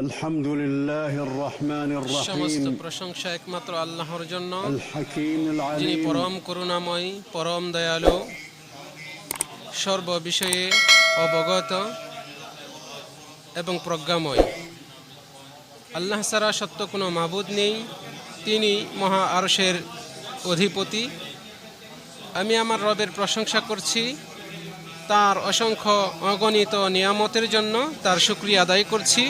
الحمد لله الرحمن সমস্ত الرحيم প্রশংসা একমাত্র আল্লাহর জন্য الحكيم যিনি العليم পরম করুণাময় পরম দয়ালু সর্ব বিষয়ে অবগত এবং প্রজ্ঞাময় আল্লাহ ছাড়া সত্য কোনো মাবুদ নেই তিনি মহা আরশের অধিপতি আমি আমার রবের প্রশংসা করছি তার অসংখ্য অগণিত নিয়ামতের জন্য তার শুক্রিয়া আদায় করছি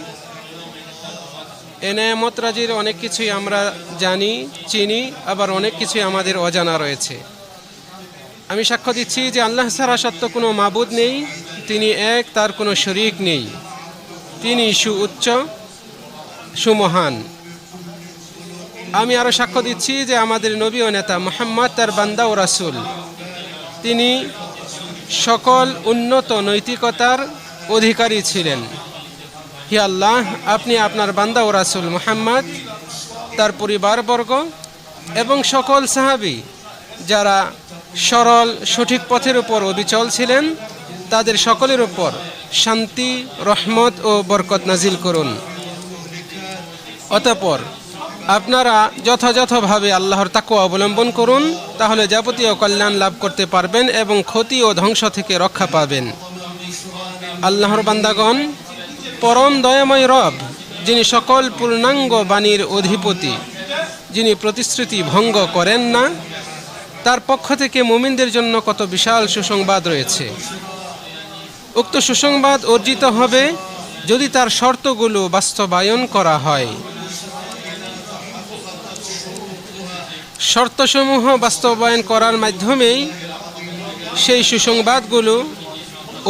এ নেয়ামত রাজির অনেক কিছুই আমরা জানি, চিনি, আবার অনেক কিছুই আমাদের অজানা রয়েছে। আমি সাক্ষ্য দিচ্ছি যে আল্লাহ ছাড়া সত্য কোনো মাবুদ নেই, তিনি এক, তার কোনো শরিক নেই। তিনি সুউচ্চ, সুমহান। আমি আরও সাক্ষ্য দিচ্ছি যে আমাদের নবী ও নেতা মোহাম্মদ, তার বান্দা ও রাসুল, তিনি সকল উন্নত নৈতিকতার অধিকারী ছিলেন। হি আল্লাহ, আপনি আপনার বান্দা ও রাসুল মোহাম্মদ, তার পরিবারবর্গ এবং সকল সাহাবি যারা সরল, সঠিক পথের উপর অবিচল ছিলেন, তাদের সকলের উপর শান্তি, রহমত ও বরকত নাজিল করুন। অতঃপর আপনারা যথাযথভাবে আল্লাহর তাকু অবলম্বন করুন, তাহলে যাবতীয় কল্যাণ লাভ করতে পারবেন এবং ক্ষতি ও ধ্বংস থেকে রক্ষা পাবেন। আল্লাহর বান্দাগণ পরম দয়াময় রব, যিনি সকল পূর্ণাঙ্গ বাণীর অধিপতি, যিনি প্রতিশ্রুতি ভঙ্গ করেন না, তার পক্ষ থেকে মুমিনদের জন্য কত বিশাল সুসংবাদ রয়েছে। উক্ত সুসংবাদ অর্জিত হবে যদি তার শর্তগুলো বাস্তবায়ন করা হয়। শর্তসমূহ বাস্তবায়ন করার মাধ্যমেই সেই সুসংবাদগুলো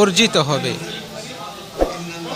অর্জিত হবে।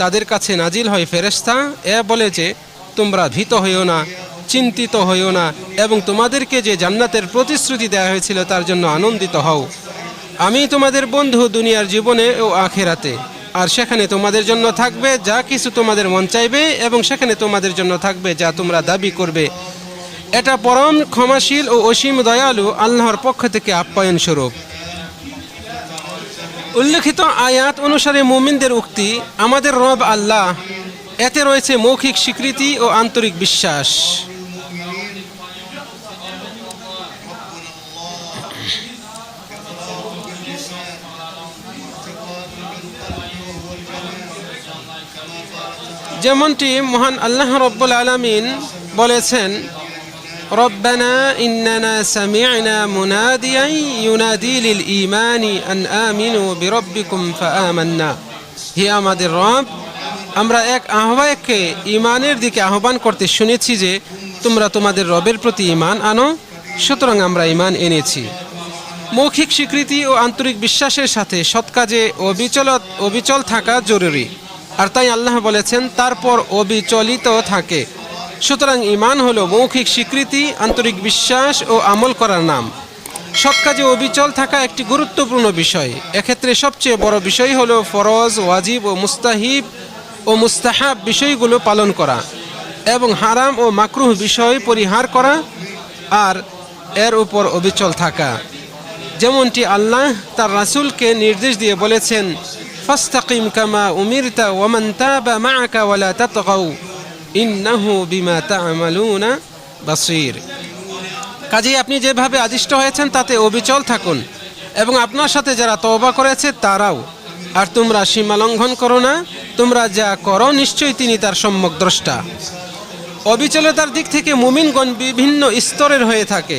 তাদের কাছে নাজিল হয় ফেরেস্তা এ বলে যে, তোমরা ভীত হইও না, চিন্তিত হইও না, এবং তোমাদেরকে যে জান্নাতের প্রতিশ্রুতি দেওয়া হয়েছিল তার জন্য আনন্দিত হও। আমি তোমাদের বন্ধু দুনিয়ার জীবনে ও আখেরাতে, আর সেখানে তোমাদের জন্য থাকবে যা কিছু তোমাদের মন চাইবে, এবং সেখানে তোমাদের জন্য থাকবে যা তোমরা দাবি করবে। এটা পরম ক্ষমাশীল ও অসীম দয়ালু আল্লাহর পক্ষ থেকে আপ্যায়ন স্বরূপ উল্লেখিত আয়াত অনুসারে মুমিনদের উক্তি, আমাদের রব আল্লাহ, এতে রয়েছে মৌখিক স্বীকৃতি ও আন্তরিক বিশ্বাস। যেমনটি মহান আল্লাহ রব্বুল আলমিন বলেছেন ربنا إننا سمعنا مناديا ينادي للإيمان أن آمنوا بربكم فآمنا হে আমাদের রব আমরা এক আহ্বায়ককে ইমানের দিকে আহ্বান করতে শুনেছি যে তোমরা তোমাদের রবের প্রতি ইমান আনো সুতরাং আমরা ইমান এনেছি মৌখিক স্বীকৃতি ও আন্তরিক বিশ্বাসের সাথে সৎ কাজে অবিচল অবিচল থাকা জরুরি আর তাই আল্লাহ বলেছেন তারপর অবিচলিত থাকে সুতরাং ইমান হলো মৌখিক স্বীকৃতি, আন্তরিক বিশ্বাস ও আমল করার নাম। সৎ কাজে অবিচল থাকা একটি গুরুত্বপূর্ণ বিষয়। এক্ষেত্রে সবচেয়ে বড় বিষয় হলো ফরজ, ওয়াজিব ও মুস্তাহিব ও মুস্তাহাব বিষয়গুলো পালন করা এবং হারাম ও মাকরুহ বিষয় পরিহার করা আর এর উপর অবিচল থাকা। যেমনটি আল্লাহ তার রাসূলকে নির্দেশ দিয়ে বলেছেন, ফাস্তাকিম কামা উমিরতা ওয়ামান তাবা মাআকা ওয়ালা তাতগাউ। ইন্নাহু বিমা তা'মালুনা বাসির। কাজেই আপনি যেভাবে আদিষ্ট হয়েছেন, তাতে অবিচল থাকুন এবং আপনার সাথে যারা তওবা করেছে, তারাও। আর তোমরা সীমা লঙ্ঘন করো না, তোমরা যা করো, নিশ্চয়ই তিনি তার সম্যক দ্রষ্টা। অবিচলতার দিক থেকে মুমিনগণ বিভিন্ন স্তরের হয়ে থাকে।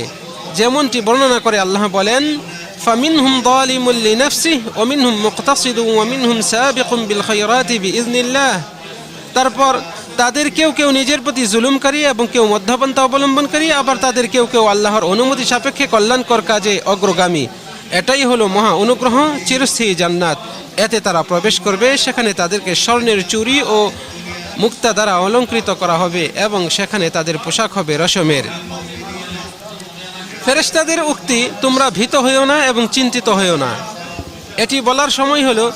যেমনটি বর্ণনা করে আল্লাহ বলেন ফামিন হুম দলিমুল্লি নফসি অমিন হুম মুক্তাসিদ ওমিন হুম সাবিকুম বিল খৈরাতি বি ইজনিল্লাহ তারপর তাদের কেউ কেউ নিজের প্রতি জুলুমকারী এবং কেউ মধ্যপন্থা অবলম্বনকারী আবার তাদের কেউ কেউ আল্লাহর অনুমতি সাপেক্ষে কল্যাণকর কাজে অগ্রগামী। এটাই হলো মহা অনুগ্রহ, চিরস্থায়ী জান্নাত। এতে তারা প্রবেশ করবে, সেখানে তাদেরকে স্বর্ণের চুরি ও মুক্তা দ্বারা অলঙ্কৃত করা হবে এবং সেখানে তাদের পোশাক হবে রসমের। ফেরেস্তাদের উক্তি, তোমরা ভীত হইও না এবং চিন্তিত হইও না। এটি বলার সময় হলো,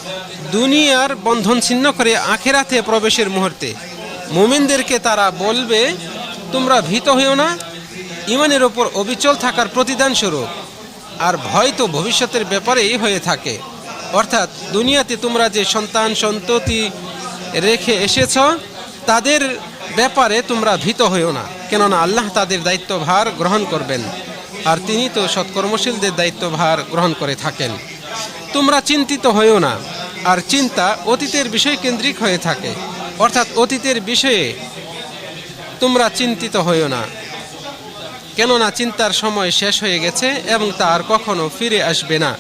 দুনিয়ার বন্ধন ছিন্ন করে আখেরাতে প্রবেশের মুহূর্তে। মুমিনদেরকে তারা বলবে, তোমরা ভীত হইও না। ইমানের ওপর অবিচল থাকার প্রতিদান স্বরূপ। আর ভয় তো ভবিষ্যতের ব্যাপারেই হয়ে থাকে। অর্থাৎ দুনিয়াতে তোমরা যে সন্তান সন্ততি রেখে এসেছ, তাদের ব্যাপারে তোমরা ভীত হইও না। কেননা আল্লাহ তাদের দায়িত্বভার গ্রহণ করবেন। আর তিনি তো সৎকর্মশীলদের দায়িত্বভার গ্রহণ করে থাকেন। তোমরা চিন্তিত হইও না। আর চিন্তা অতীতের বিষয় কেন্দ্রিক হয়ে থাকে। অর্থাৎ অতীতের বিষয়ে তোমরা চিন্তিত হইও না। কেননা চিন্তার সময় শেষ হয়ে গেছে এবং তা আর কখনো ফিরে আসবে না।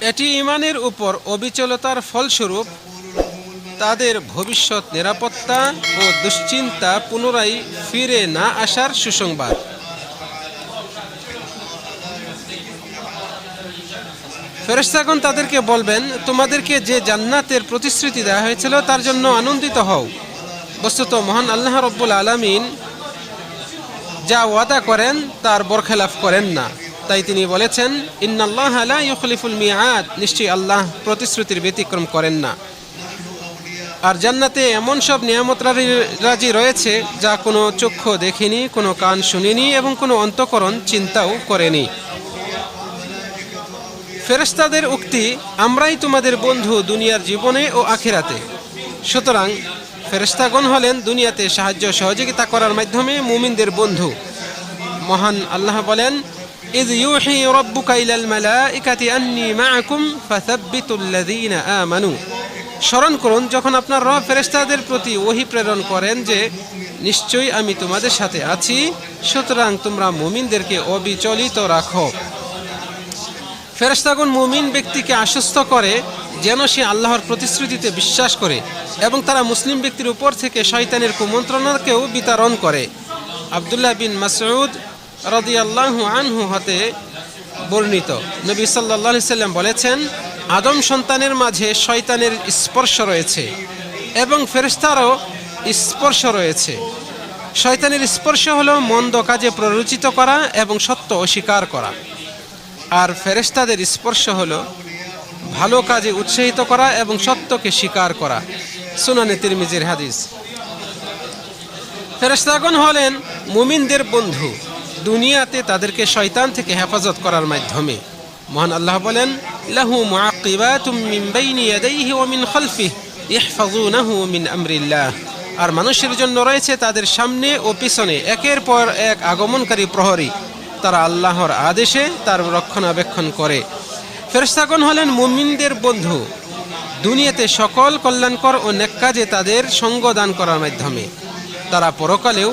এটি ইমানের উপর অবিচলতার ফলস্বরূপ তাদের ভবিষ্যৎ নিরাপত্তা ও দুশ্চিন্তা পুনরায় ফিরে না আসার সুসংবাদ। ফেরেশতাগণ তাদেরকে বলবেন, তোমাদেরকে যে জান্নাতের প্রতিশ্রুতি দেওয়া হয়েছিল, তার জন্য আনন্দিত হও। বস্তুত মহান আল্লাহ রব্বুল আলমিন যা ওয়াদা করেন, তার বরখেলাফ করেন না। তাই তিনি বলেছেন, ইন্নাল্লাহ লা ইউখলিফুল মিয়াদ নিশ্চয়ই আল্লাহ প্রতিশ্রুতির ব্যতিক্রম করেন না। আর জান্নাতে এমন সব নিয়ামত রাজি- রাজি রয়েছে, যা কোনো চক্ষু দেখেনি, কোনো কান শুনিনি এবং কোনো অন্তকরণ চিন্তাও করেনি। ফেরেশতাদের উক্তি আমরাই তোমাদের বন্ধু দুনিয়ার জীবনে ও আখিরাতে সুতরাং ফেরেশতাগণ হলেন দুনিয়াতে সাহায্য সহযোগিতা করার মাধ্যমে মুমিনদের বন্ধু মহান আল্লাহ বলেন إذ يوحي ربك إلى الملائكة أني معكم فثبتوا الذين آمنوا স্মরণ করুন যখন আপনার রব ফেরেশতাদের প্রতি ওহি প্রেরণ করেন যে নিশ্চয়ই আমি তোমাদের সাথে আছি সুতরাং তোমরা মুমিনদেরকে অবিচলিত রাখো ফেরেশতাগণ মুমিন ব্যক্তিকে আশ্বস্ত করে যেন সে আল্লাহর প্রতিশ্রুতিতে বিশ্বাস করে এবং তারা মুসলিম ব্যক্তির উপর থেকে শয়তানের কুমন্ত্রণাকেও বিতরণ করে। আবদুল্লাহ বিন মাসউদ রাদিয়াল্লাহু আনহু হতে বর্ণিত। নবী সাল্লাল্লাহু সাল্লাম বলেছেন, আদম সন্তানের মাঝে শয়তানের স্পর্শ রয়েছে এবং ফেরেশতারও স্পর্শ রয়েছে। শয়তানের স্পর্শ হলো মন্দ কাজে প্ররোচিত করা এবং সত্য অস্বীকার করা। আর ফেরেশতাদের স্পর্শ হলো ভালো কাজে উৎসাহিত করা এবং সত্যকে স্বীকার করা। সুনানে তিরমিজির হাদিস। ফেরেশতাগণ হলেন মুমিনদের বন্ধু। দুনিয়াতে তাদেরকে শয়তান থেকে হেফাজত করার মাধ্যমে। মহান আল্লাহ বলেন, লাহু মুআকিবাতুম আমরিল্লাহ। আর মানুষের জন্য রয়েছে তাদের সামনে ও পিছনে একের পর এক আগমনকারী প্রহরী। তারা আল্লাহর আদেশে তার রক্ষণাবেক্ষণ করে ফেরেশতাগণ হলেন মুমিনদের বন্ধু দুনিয়াতে সকল কল্যাণকর ও নেক কাজে তাদের সঙ্গ দান করার মাধ্যমে তারা পরকালেও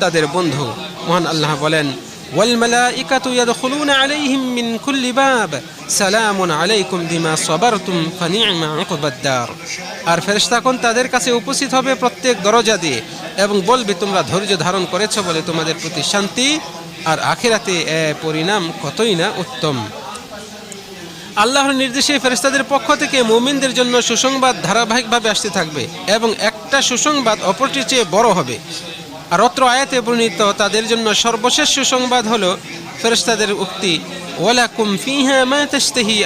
তাদের বন্ধু মহান আল্লাহ বলেন والملائكة يدخلون عليهم من كل باب سلام عليكم بما صبرتم فنعم عقب الدار আর ফেরেশতাগণ তাদের কাছে উপস্থিত হবে প্রত্যেক দরজা দিয়ে এবং বলবে তোমরা ধৈর্য ধারণ করেছো বলে তোমাদের প্রতি শান্তি আর আখেরাতে পরিণাম কতই না উত্তম। আল্লাহর নির্দেশে ফেরেশতাদের পক্ষ থেকে মুমিনদের জন্য সুসংবাদ ধারাবাহিকভাবে আসতে থাকবে এবং একটা সুসংবাদ অপরটির চেয়ে বড় হবে। আর অত্র আয়াতে বর্ণিত তাদের জন্য সর্বশেষ সুসংবাদ হলো, ফেরেশতাদের উক্তি, ওয়ালাকুম ফিহা মা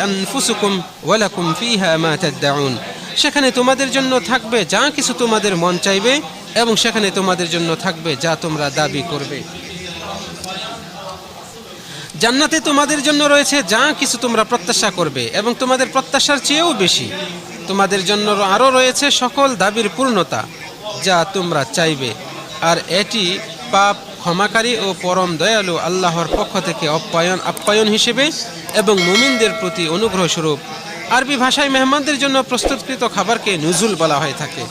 আনফুসুকুম, ওয়ালাকুম ফিহা মা তাদউন। সেখানে তোমাদের জন্য থাকবে যা কিছু তোমাদের মন চাইবে এবং সেখানে তোমাদের জন্য থাকবে যা তোমরা দাবি করবে। জান্নাতে তোমাদের জন্য রয়েছে যা কিছু তোমরা প্রত্যাশা করবে এবং তোমাদের প্রত্যাশার চেয়েও বেশি। তোমাদের জন্য আরও রয়েছে সকল দাবির পূর্ণতা যা তোমরা চাইবে। আর এটি পাপ, ক্ষমাকারী ও পরম দয়ালু আল্লাহর পক্ষ থেকে অপ্যায়ন, আপ্যায়ন হিসেবে এবং মুমিনদের প্রতি অনুগ্রহ স্বরূপ আরবি ভাষায় মেহমানদের জন্য প্রস্তুতকৃত খাবারকে নুজুল বলা হয়ে থাকে।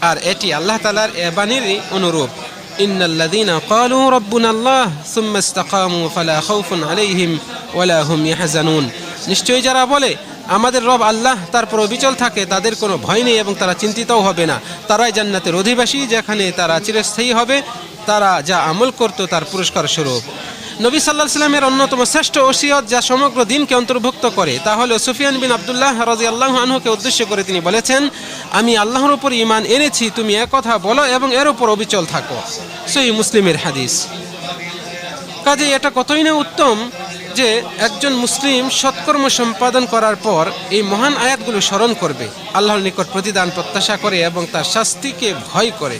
আর এটি আল্লাহ তালার এবানিরই অনুরূপ। إن الذين قالوا ربنا الله ثم استقاموا فلا خوف عليهم ولا هم يحزنون নিশ্চয়ই যারা বলে আমাদের রব আল্লাহ তারপর অবিচল থাকে তাদের কোনো ভয় নেই এবং তারা চিন্তিতও হবে না তারাই জান্নাতের অধিবাসী যেখানে তারা চিরস্থায়ী হবে তারা যা আমল করত তার পুরস্কার স্বরূপ নবী সাল্লাহ সাল্লামের অন্যতম শ্রেষ্ঠ ওসিয়ত যা সমগ্র দিনকে অন্তর্ভুক্ত করে, তা হলো সুফিয়ান বিন আবদুল্লাহ রাজি আল্লাহ আনহুকে উদ্দেশ্য করে তিনি বলেছেন, আমি আল্লাহর উপর ইমান এনেছি, তুমি কথা বলো এবং এর উপর অবিচল থাকো। সই মুসলিমের হাদিস। কাজে এটা কতই না উত্তম যে একজন মুসলিম সৎকর্ম সম্পাদন করার পর এই মহান আয়াতগুলো স্মরণ করবে, আল্লাহর নিকট প্রতিদান প্রত্যাশা করে এবং তার শাস্তিকে ভয় করে,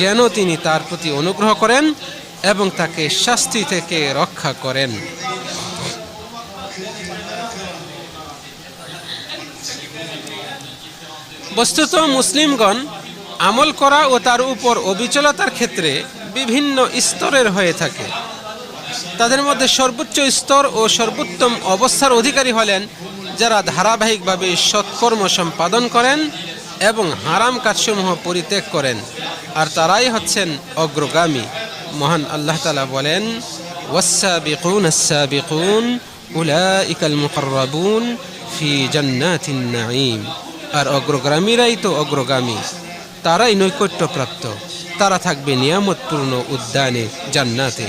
যেন তিনি তার প্রতি অনুগ্রহ করেন এবং তাকে শাস্তি থেকে রক্ষা করেন। বস্তুত মুসলিমগণ আমল করা ও তার উপর অবিচলতার ক্ষেত্রে বিভিন্ন স্তরের হয়ে থাকে। তাদের মধ্যে সর্বোচ্চ স্তর ও সর্বোত্তম অবস্থার অধিকারী হলেন যারা ধারাবাহিকভাবে সৎকর্ম সম্পাদন করেন এবং হারাম কাজসমূহ পরিত্যাগ করেন, আর তারাই হচ্ছেন অগ্রগামী। মহান আল্লাহ তালা বলেন ফি আর অগ্রগামীরাই তো অগ্রগামী, তারাই নৈকট্যপ্রাপ্ত, তারা থাকবে নিয়ামতপূর্ণ উদ্যানে, জান্নাতে।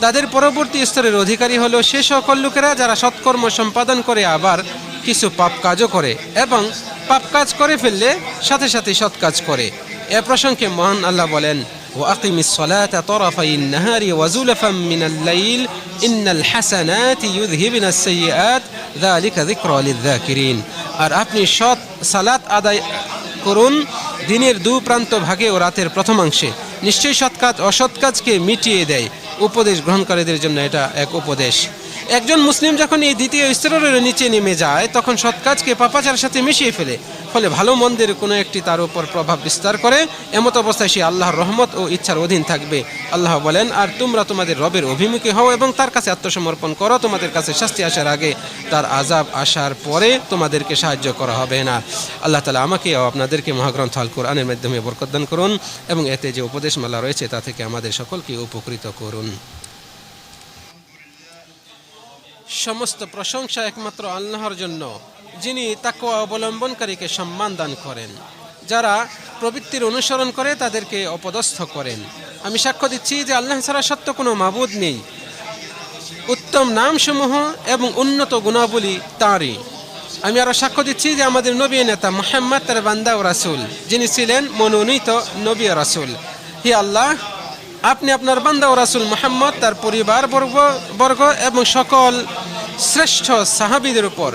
তাদের পরবর্তী স্তরের অধিকারী হলো সে সকল লোকেরা যারা সৎকর্ম সম্পাদন করে আবার কিছু পাপ কাজও করে এবং পাপ কাজ করে ফেললে সাথে সাথে সৎ কাজ করে। এ প্রসঙ্গে মহান আল্লাহ বলেন وأقم الصلاة طرفي النهار وزلفا من الليل إن الحسنات يذهبن السيئات ذلك ذكرى للذاكرين আর আপনি সৎ সালাত আদায় করুন দিনের দু প্রান্ত ভাগে ও রাতের প্রথমাংশে নিশ্চয়ই সৎ কাজ অসৎ কাজকে মিটিয়ে দেয় উপদেশ গ্রহণকারীদের জন্য এটা এক উপদেশ একজন মুসলিম যখন এই দ্বিতীয় স্তরের নিচে নেমে যায়, তখন সৎ কাজকে পাপাচারের সাথে মিশিয়ে ফেলে। ফলে ভালো মন্দের কোনো একটি তার উপর প্রভাব বিস্তার করে। এমত অবস্থায় সে আল্লাহর রহমত ও ইচ্ছার অধীন থাকবে। আল্লাহ বলেন, আর তোমরা তোমাদের রবের অভিমুখী হও এবং তার কাছে আত্মসমর্পণ করো। তোমাদের কাছে শাস্তি আসার আগে তার আজাব আসার পরে তোমাদেরকে সাহায্য করা হবে না। আল্লাহ তালা আমাকে ও আপনাদেরকে মহাগ্রন্থ আল কোরআনের মাধ্যমে বরকদান করুন এবং এতে যে উপদেশমালা রয়েছে তা থেকে আমাদের সকলকে উপকৃত করুন। সমস্ত প্রশংসা একমাত্র আল্লাহর জন্য, যিনি তাকে অবলম্বনকারীকে সম্মান দান করেন। যারা প্রবৃত্তির অনুসরণ করে, তাদেরকে অপদস্থ করেন। আমি সাক্ষ্য দিচ্ছি যে আল্লাহ ছাড়া সত্য কোনো মাবুদ নেই। উত্তম নামসমূহ এবং উন্নত গুণাবলী তাঁরই। আমি আরও সাক্ষ্য দিচ্ছি যে আমাদের নবী নেতা মোহাম্মদ, তার বান্দা ও রাসুল, যিনি ছিলেন মনোনীত নবী রাসুল। হি আল্লাহ আপনি আপনার বান্দা ও রাসুল মোহাম্মদ, তার পরিবার বর্গ বর্গ এবং সকল শ্রেষ্ঠ সাহাবিদের উপর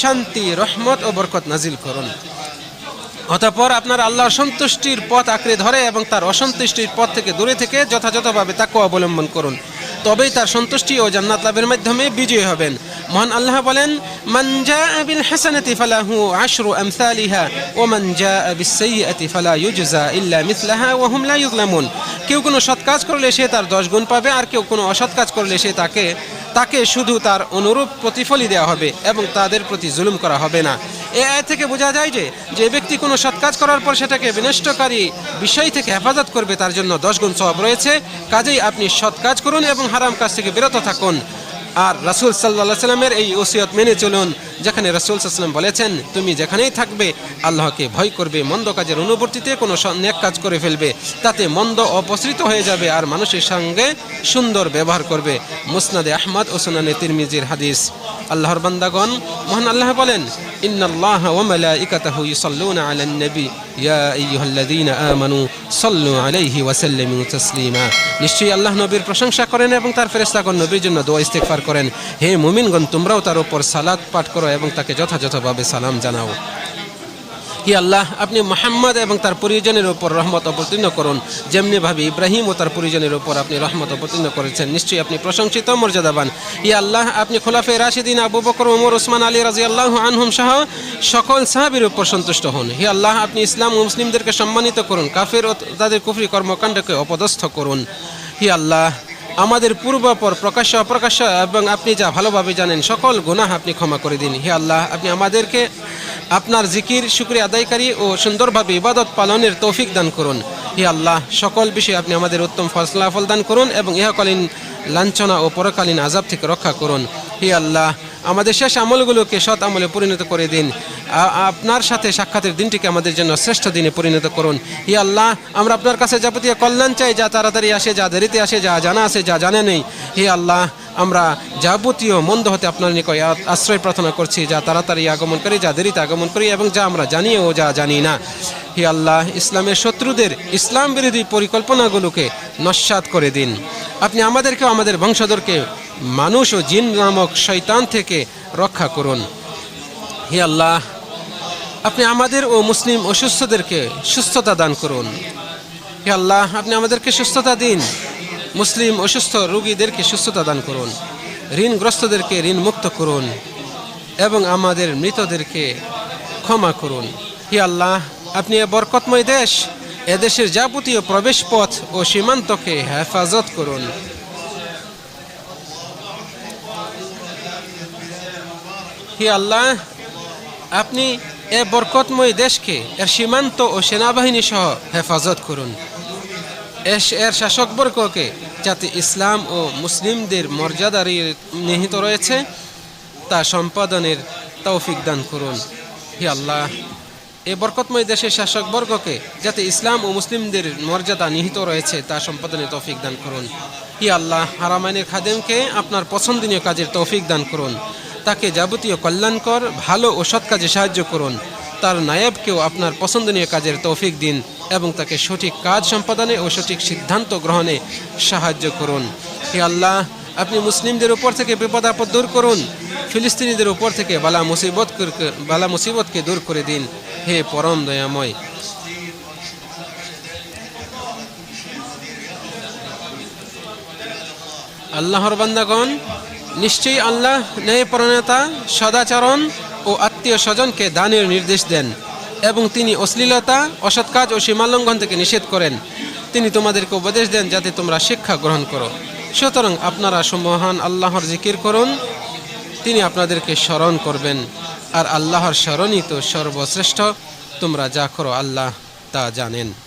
শান্তি, রহমত ও বরকত নাজিল করুন। অতঃপর আপনার আল্লাহর সন্তুষ্টির পথ আঁকড়ে ধরে এবং তার অসন্তুষ্টির পথ থেকে দূরে থেকে যথাযথভাবে তাকে অবলম্বন করুন। তবেই তার সন্তুষ্টি ও জান্নাত লাভের মাধ্যমে বিজয়ী হবেন। মহান আল্লাহ বলেন, মান জাআ বিল হাসানাতি ফালাহু আশরু আমসালিহা, ওয়া মান জাআ বিস সাইয়্যাতি ফালা ইউজজা ইল্লা মিথলাহা ওয়া হুম লা কেউ কোনো সৎ কাজ করলে সে তার দশ গুণ পাবে, আর কেউ কোনো অসৎ কাজ করলে সে তাকে তাকে শুধু তার অনুরূপ প্রতিফলই দেওয়া হবে এবং তাদের প্রতি জুলুম করা হবে না। এ আয় থেকে বোঝা যায় যে যে ব্যক্তি কোনো সৎ কাজ করার পর সেটাকে বিনষ্টকারী বিষয় থেকে হেফাজত করবে, তার জন্য দশ গুণ সব রয়েছে। কাজেই আপনি সৎ কাজ করুন এবং হারাম কাজ থেকে বিরত থাকুন। আর রাসুল সাল্লাহ সাল্লামের এই ওসিয়ত মেনে চলুন, যেখানে রাসুল সাল্লাম বলেছেন, তুমি যেখানেই থাকবে, আল্লাহকে ভয় করবে, মন্দ কাজের অনুবর্তিতে কোনো নেক কাজ করে ফেলবে। তাতে মন্দ অপসৃত হয়ে যাবে আর মানুষের সঙ্গে সুন্দর ব্যবহার করবে। মুসনাদে আহমদ ও সুনানে তিরমিজির হাদিস। আল্লাহর বান্দাগণ, মহান আল্লাহ বলেন সাল্লু নিশ্চয়ই আল্লাহ নবীর প্রশংসা করেন এবং তার ফেরেশতাগণ নবীর জন্য দোয়া ইস্তেগফার করেন। হে মুমিনগণ, তোমরাও তার উপর সালাদ পাঠ করো এবং তাকে যথাযথভাবে সালাম জানাও। হি আল্লাহ, আপনি মোহাম্মদ এবং তার পরিজনের উপর রহমত অবতীর্ণ করুন। যেমনিভাবে ইব্রাহিম ও তার পরিজনের উপর আপনি রহমত অবতীর্ণ করেছেন, নিশ্চয়ই আপনি প্রশংসিত মর্যাদাবান। ই আল্লাহ, আপনি খোলাফে রাশিদিন আবু বকর, ওমর, ওসমান, আলী রাজি আল্লাহ আনহুম সহ সকল সাহাবির উপর সন্তুষ্ট হন। হি আল্লাহ, আপনি ইসলাম ও মুসলিমদেরকে সম্মানিত করুন, কাফের ও তাদের কুফরি কর্মকাণ্ডকে অপদস্থ করুন। হি আল্লাহ আমাদের পূর্বাপর প্রকাশ্য অপ্রকাশ্য এবং আপনি যা ভালোভাবে জানেন, সকল গুনাহ আপনি ক্ষমা করে দিন। হে আল্লাহ, আপনি আমাদেরকে আপনার জিকির, শুক্রিয়া আদায়কারী ও সুন্দরভাবে ইবাদত পালনের তৌফিক দান করুন। হে আল্লাহ, সকল বিষয়ে আপনি আমাদের উত্তম ফসলাফল দান করুন এবং ইহাকালীন লাঞ্ছনা ও পরকালীন আজাব থেকে রক্ষা করুন। হে আল্লাহ আমাদের শেষ আমলগুলোকে সৎ আমলে পরিণত করে দিন। আপনার সাথে সাক্ষাতের দিনটিকে আমাদের জন্য শ্রেষ্ঠ দিনে পরিণত করুন। হি আল্লাহ, আমরা আপনার কাছে যাবতীয় কল্যাণ চাই, যা তাড়াতাড়ি আসে, যা দেরিতে আসে, যা জানা আছে, যা জানা নেই। হে আল্লাহ, আমরা যাবতীয় মন্দ হতে আপনার নিকট আশ্রয় প্রার্থনা করছি, যা তাড়াতাড়ি আগমন করি, যা দেরিতে আগমন করি, এবং যা আমরা জানি ও যা জানি না। হি আল্লাহ, ইসলামের শত্রুদের ইসলাম বিরোধী পরিকল্পনাগুলোকে নস্বাত করে দিন। আপনি আমাদেরকে আমাদের বংশধরকে মানুষ ও জিন নামক শৈতান থেকে রক্ষা করুন। হে আল্লাহ, আপনি আমাদের ও মুসলিম অসুস্থদেরকে সুস্থতা দান করুন। হে আল্লাহ, আপনি আমাদেরকে সুস্থতা দিন। মুসলিম অসুস্থ রোগীদেরকে সুস্থতা দান করুন। ঋণগ্রস্তদেরকে ঋণ মুক্ত করুন এবং আমাদের মৃতদেরকে ক্ষমা করুন। হে আল্লাহ, আপনি এ বরকতময় দেশ এদেশের যাবতীয় প্রবেশ পথ ও সীমান্তকে হেফাজত করুন। হে আল্লাহ, আপনি এ বরকতময় দেশকে, এর সীমান্ত ও সেনাবাহিনী সহ হেফাজত করুন। এর শাসকবর্গকে যাতে ইসলাম ও মুসলিমদের মর্যাদার নিহিত রয়েছে, তা সম্পাদনের তৌফিক দান করুন। হে আল্লাহ, এ বরকতময় দেশের শাসকবর্গকে যাতে ইসলাম ও মুসলিমদের মর্যাদা নিহিত রয়েছে, তা সম্পাদনের তৌফিক দান করুন। হি আল্লাহ, হারামাইনের খাদেমকে আপনার পছন্দনীয় কাজের তৌফিক দান করুন। তাকে যাবতীয় কল্যাণকর, ভালো ও সৎ কাজে সাহায্য করুন। তার নায়েবকেও আপনার পছন্দনীয় কাজের তৌফিক দিন এবং তাকে সঠিক কাজ সম্পাদনে ও সঠিক সিদ্ধান্ত গ্রহণে সাহায্য করুন। হে আল্লাহ, আপনি মুসলিমদের উপর থেকে বিপদ আপদ দূর করুন। ফিলিস্তিনিদের উপর থেকে বালা মুসিবত বালা মুসিবতকে দূর করে দিন। হে পরম দয়াময়। আল্লাহর বান্দাগণ নিশ্চয়ই আল্লাহ ন্যায়পরণতা সদাচরণ ও আত্মীয় স্বজনকে দানের নির্দেশ দেন এবং তিনি অশ্লীলতা, অসৎ কাজ ও সীমালঙ্ঘন থেকে নিষেধ করেন। তিনি তোমাদেরকে উপদেশ দেন যাতে তোমরা শিক্ষা গ্রহণ করো। সুতরাং আপনারা মহান আল্লাহর জিকির করুন। তিনি আপনাদেরকে স্মরণ করবেন। আর আল্লাহর স্মরণই তো সর্বশ্রেষ্ঠ। তোমরা যা করো আল্লাহ তা জানেন।